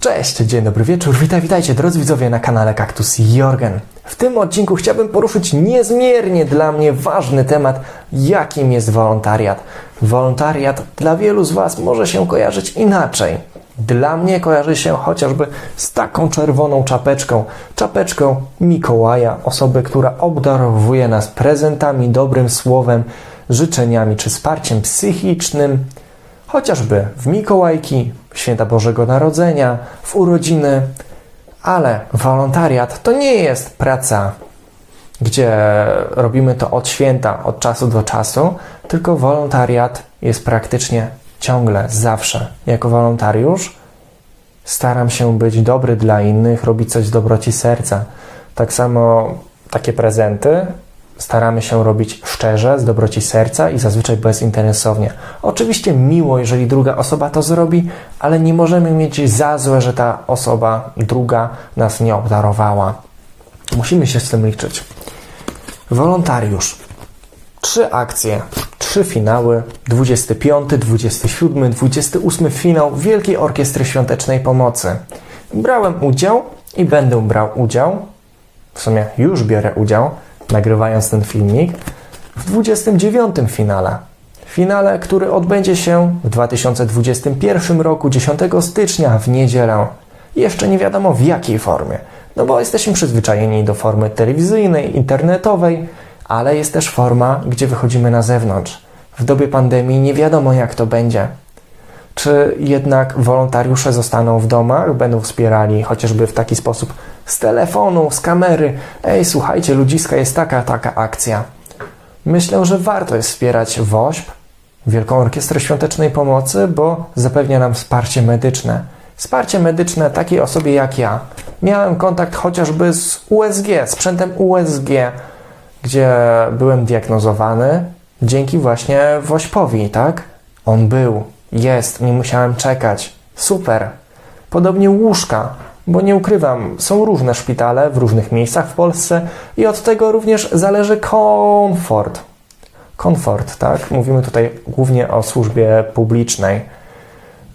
Cześć, dzień dobry wieczór, witaj, witajcie drodzy widzowie na kanale Kaktus Jorgen. W tym odcinku chciałbym poruszyć niezmiernie dla mnie ważny temat, jakim jest wolontariat. Wolontariat dla wielu z Was może się kojarzyć inaczej. Dla mnie kojarzy się chociażby z taką czerwoną czapeczką, czapeczką Mikołaja, osoby, która obdarowuje nas prezentami, dobrym słowem, życzeniami czy wsparciem psychicznym, chociażby w Mikołajki, święta Bożego Narodzenia, w urodziny, ale wolontariat to nie jest praca, gdzie robimy to od święta, od czasu do czasu, tylko wolontariat jest praktycznie ciągle, zawsze. Jako wolontariusz staram się być dobry dla innych, robić coś z dobroci serca. Tak samo takie prezenty staramy się robić szczerze, z dobroci serca i zazwyczaj bezinteresownie. Oczywiście miło, jeżeli druga osoba to zrobi, ale nie możemy mieć za złe, że ta osoba druga nas nie obdarowała. Musimy się z tym liczyć. Wolontariusz. Trzy akcje, trzy finały, 25, 27, 28 finał Wielkiej Orkiestry Świątecznej Pomocy. Brałem udział i będę brał udział, w sumie już biorę udział, nagrywając ten filmik, w 29 finale. Finale, który odbędzie się w 2021 roku 10 stycznia w niedzielę. Jeszcze nie wiadomo w jakiej formie, no bo jesteśmy przyzwyczajeni do formy telewizyjnej, internetowej, ale jest też forma, gdzie wychodzimy na zewnątrz. W dobie pandemii nie wiadomo jak to będzie. Czy jednak wolontariusze zostaną w domach, będą wspierali chociażby w taki sposób z telefonu, z kamery. Ej, słuchajcie, ludziska, jest taka, taka akcja. Myślę, że warto jest wspierać WOŚP, Wielką Orkiestrę Świątecznej Pomocy, bo zapewnia nam wsparcie medyczne. Wsparcie medyczne takiej osobie jak ja. Miałem kontakt chociażby z USG, sprzętem USG, gdzie byłem diagnozowany dzięki właśnie WOŚPowi, tak? On był, jest, nie musiałem czekać. Super. Podobnie łóżka, bo nie ukrywam, są różne szpitale w różnych miejscach w Polsce i od tego również zależy komfort. Komfort, tak? Mówimy tutaj głównie o służbie publicznej.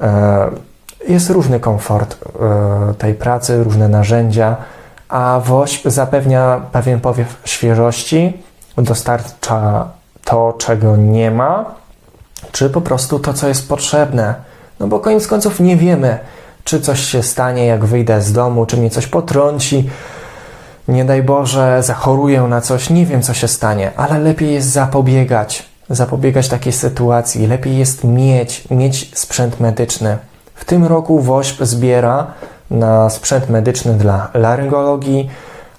E, jest różny komfort e, tej pracy, różne narzędzia, a WOŚP zapewnia pewien powiew świeżości, dostarcza to, czego nie ma, czy po prostu to, co jest potrzebne. No bo koniec końców nie wiemy, czy coś się stanie, jak wyjdę z domu, czy mnie coś potrąci. Nie daj Boże, zachoruję na coś, nie wiem, co się stanie, ale lepiej jest zapobiegać, zapobiegać takiej sytuacji. Lepiej jest mieć, mieć sprzęt medyczny. W tym roku WOŚP zbiera na sprzęt medyczny dla laryngologii,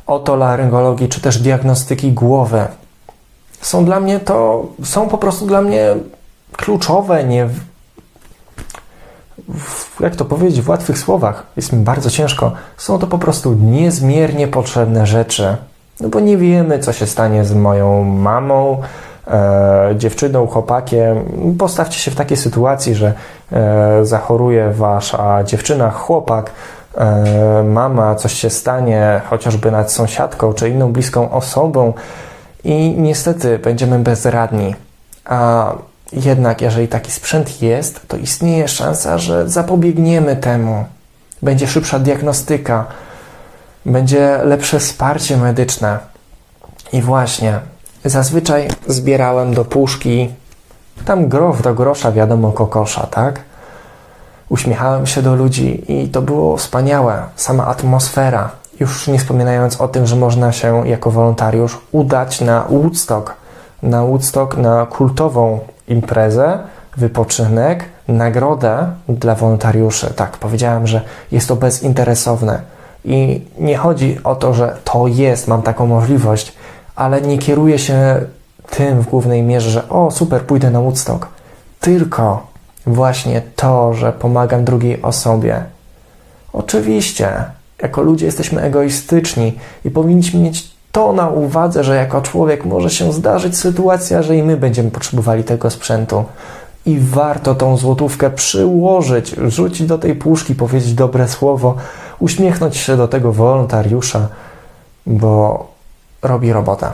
otolaryngologii, czy też diagnostyki głowy. Są dla mnie to, są po prostu dla mnie kluczowe, nie, jak to powiedzieć w łatwych słowach, jest mi bardzo ciężko. Są to po prostu niezmiernie potrzebne rzeczy. No bo nie wiemy, co się stanie z moją mamą, e, dziewczyną, chłopakiem. Postawcie się w takiej sytuacji, że e, zachoruje wasza dziewczyna, chłopak, e, mama, coś się stanie, chociażby nad sąsiadką czy inną bliską osobą i niestety będziemy bezradni. A jednak, jeżeli taki sprzęt jest, to istnieje szansa, że zapobiegniemy temu. Będzie szybsza diagnostyka, będzie lepsze wsparcie medyczne. I właśnie, zazwyczaj zbierałem do puszki, tam grosz do grosza, wiadomo, kokosza, tak? Uśmiechałem się do ludzi i to było wspaniałe. Sama atmosfera. Już nie wspominając o tym, że można się jako wolontariusz udać na Woodstock, na Woodstock, na kultową imprezę, wypoczynek, nagrodę dla wolontariuszy. Tak, powiedziałem, że jest to bezinteresowne. I nie chodzi o to, że to jest, mam taką możliwość, ale nie kieruję się tym w głównej mierze, że o super, pójdę na Woodstock. Tylko właśnie to, że pomagam drugiej osobie. Oczywiście, jako ludzie jesteśmy egoistyczni i powinniśmy mieć to na uwadze, że jako człowiek może się zdarzyć sytuacja, że i my będziemy potrzebowali tego sprzętu. I warto tą złotówkę przyłożyć, rzucić do tej puszki, powiedzieć dobre słowo, uśmiechnąć się do tego wolontariusza, bo robi robotę.